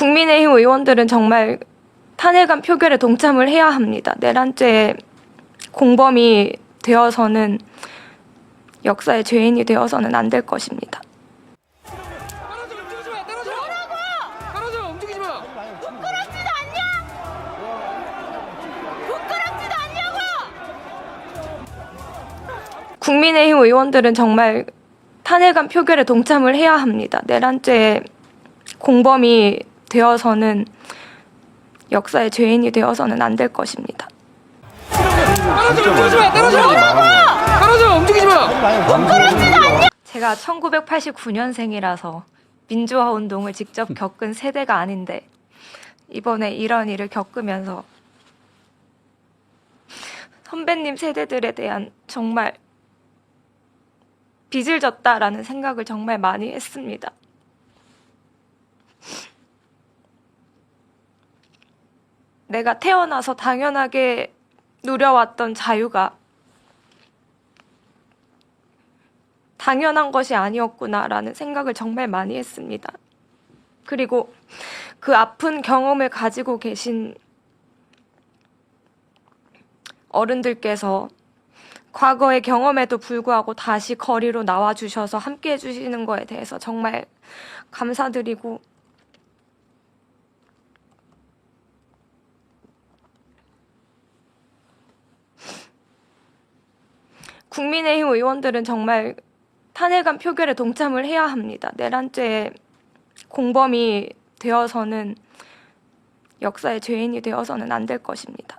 국민의힘 의원들은 정말 탄핵안 표결에 동참을 해야 합니다. 내란죄 공범이 되어서는 역사의 죄인이 되어서는 안 될 것입니다. 국민의힘 의원들은 정말 탄핵안 표결에 동참을 해야 합니다. 내란죄 공범이 되어서는 역사의 죄인이 되어서는 안 될 것입니다. 떨어져 마. 떨어져. 떨어져 움직이지 마. 제가 1989년생이라서 민주화 운동을 직접 겪은 세대가 아닌데 이번에 이런 일을 겪으면서 선배님 세대들에 대한 정말 빚을 졌다라는 생각을 정말 많이 했습니다. 내가 태어나서 당연하게 누려왔던 자유가 당연한 것이 아니었구나라는 생각을 정말 많이 했습니다. 그리고 그 아픈 경험을 가지고 계신 어른들께서 과거의 경험에도 불구하고 다시 거리로 나와 주셔서 함께 해주시는 거에 대해서 정말 감사드리고 국민의힘 의원들은 정말 탄핵안 표결에 동참을 해야 합니다. 내란죄 공범이 되어서는 역사의 죄인이 되어서는 안 될 것입니다.